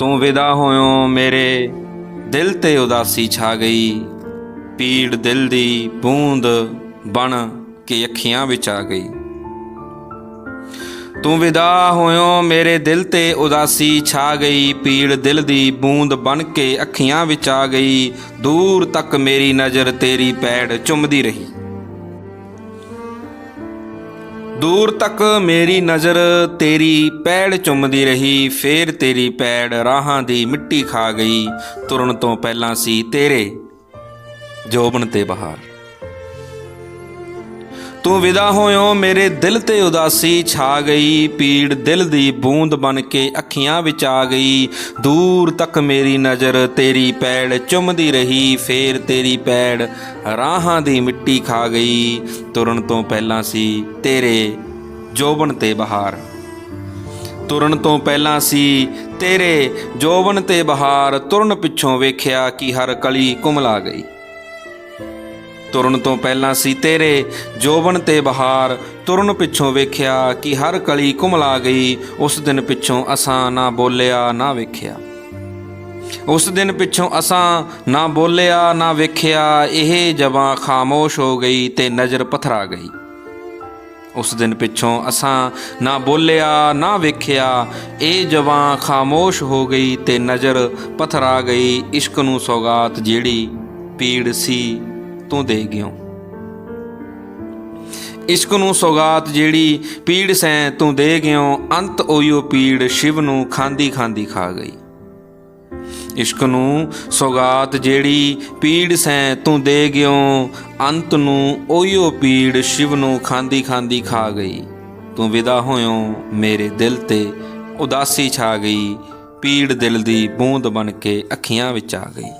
ਤੂੰ ਵਿਦਾ ਹੋਇਓ ਮੇਰੇ। ਦਿਲ ਤੇ ਉਦਾਸੀ ਛਾ ਗਈ। ਪੀੜ ਦਿਲ ਦੀ ਬੂੰਦ ਬਣ ਕੇ ਅੱਖੀਆਂ ਵਿੱਚ ਆ ਗਈ। ਤੂੰ ਵਿਦਾ ਹੋਇਓ ਮੇਰੇ ਦਿਲ ਤੇ ਉਦਾਸੀ ਛਾ ਗਈ। ਪੀੜ ਦਿਲ ਦੀ ਬੂੰਦ ਬਣ ਕੇ ਅੱਖੀਆਂ ਵਿੱਚ ਆ ਗਈ। ਦੂਰ ਤੱਕ ਮੇਰੀ ਨਜ਼ਰ ਤੇਰੀ ਪੈੜ ਚੁੰਮਦੀ ਰਹੀ। ਦੂਰ ਤੱਕ ਮੇਰੀ ਨਜ਼ਰ ਤੇਰੀ ਪੈੜ ਚੁੰਮਦੀ ਰਹੀ, ਫੇਰ ਤੇਰੀ ਪੈੜ ਰਾਹਾਂ ਦੀ ਮਿੱਟੀ ਖਾ ਗਈ, ਤੁਰਨ ਤੋਂ ਪਹਿਲਾਂ ਸੀ ਤੇਰੇ ਜੋਬਨ ਤੇ ਬਹਾਰ। ਤੂੰ ਵਿਦਾ ਹੋਇਓ, ਮੇਰੇ ਦਿਲ ਤੇ ਉਦਾਸੀ ਛਾ ਗਈ। ਪੀੜ ਦਿਲ ਦੀ ਬੂੰਦ ਬਣ ਕੇ ਅੱਖੀਆਂ ਵਿੱਚ ਆ ਗਈ। ਦੂਰ ਤੱਕ ਮੇਰੀ ਨਜ਼ਰ ਤੇਰੀ ਪੈੜ ਚੁੰਮਦੀ ਰਹੀ, ਫੇਰ ਤੇਰੀ ਪੈੜ ਰਾਹਾਂ ਦੀ ਮਿੱਟੀ ਖਾ ਗਈ। ਤੁਰਨ ਤੋਂ ਪਹਿਲਾਂ ਸੀ ਤੇਰੇ ਜੋਬਨ ਤੇ ਬਹਾਰ। ਤੁਰਨ ਤੋਂ ਪਹਿਲਾਂ ਸੀ ਤੇਰੇ ਜੋਬਨ ਤੇ ਬਹਾਰ। ਤੁਰਨ ਪਿੱਛੋਂ ਵੇਖਿਆ ਕਿ ਹਰ ਕਲੀ ਕੁਮਲਾ ਗਈ। ਤੁਰਨ ਤੋਂ ਪਹਿਲਾਂ ਸੀ ਤੇਰੇ, ਜੋਬਨ ਤੇ ਬਹਾਰ। ਤੁਰਨ ਪਿੱਛੋਂ ਵੇਖਿਆ ਕਿ ਹਰ ਕਲੀ ਕੁਮਲਾ ਗਈ, ਉਸ ਦਿਨ ਪਿੱਛੋਂ ਅਸਾਂ ਨਾ ਬੋਲਿਆ, ਨਾ ਵੇਖਿਆ। ਉਸ ਦਿਨ ਪਿੱਛੋਂ ਅਸਾਂ ਨਾ ਬੋਲਿਆ, ਨਾ ਵੇਖਿਆ, ਇਹ ਜਬਾਂ ਖਾਮੋਸ਼ ਹੋ ਗਈ ਤੇ ਨਜ਼ਰ ਪਥਰਾ ਗਈ। ਉਸ ਦਿਨ ਪਿੱਛੋਂ ਅਸਾਂ ਨਾ ਬੋਲਿਆ, ਨਾ ਵੇਖਿਆ, ਇਹ ਜਵਾਂ ਖਾਮੋਸ਼ ਹੋ ਗਈ ਤੇ ਨਜ਼ਰ ਪਥਰਾ ਗਈ, ਇਸ਼ਕ ਨੂੰ ਸੌਗਾਤ ਜਿਹੜੀ ਪੀੜ ਸੀ। ਤੂੰ ਦੇ ਗਿਓ। ਇਸ਼ਕ ਨੂੰ ਸੌਗਾਤ ਜਿਹੜੀ ਪੀੜ ਸੈਂ ਤੂੰ ਦੇ ਗਿਓ, ਅੰਤ ਓਯੋ ਪੀੜ ਸ਼ਿਵ ਨੂੰ ਖਾਂਦੀ ਖਾਂਦੀ ਖਾ ਗਈ। ਇਸ਼ਕ ਨੂੰ ਸੌਗਾਤ ਜਿਹੜੀ ਪੀੜ ਸੈਂ ਤੂੰ ਦੇ ਗਿਓ, ਅੰਤ ਨੂੰ ਓਯੋ ਪੀੜ ਸ਼ਿਵ ਨੂੰ ਖਾਂਦੀ ਖਾਂਦੀ ਖਾ ਗਈ। ਤੂੰ ਵਿਦਾ ਹੋਇਓ ਮੇਰੇ ਦਿਲ ਤੇ, ਉਦਾਸੀ ਛਾ ਗਈ, ਪੀੜ ਦਿਲ ਦੀ ਬੂੰਦ ਬਣ ਕੇ ਅੱਖੀਆਂ ਵਿੱਚ ਆ ਗਈ।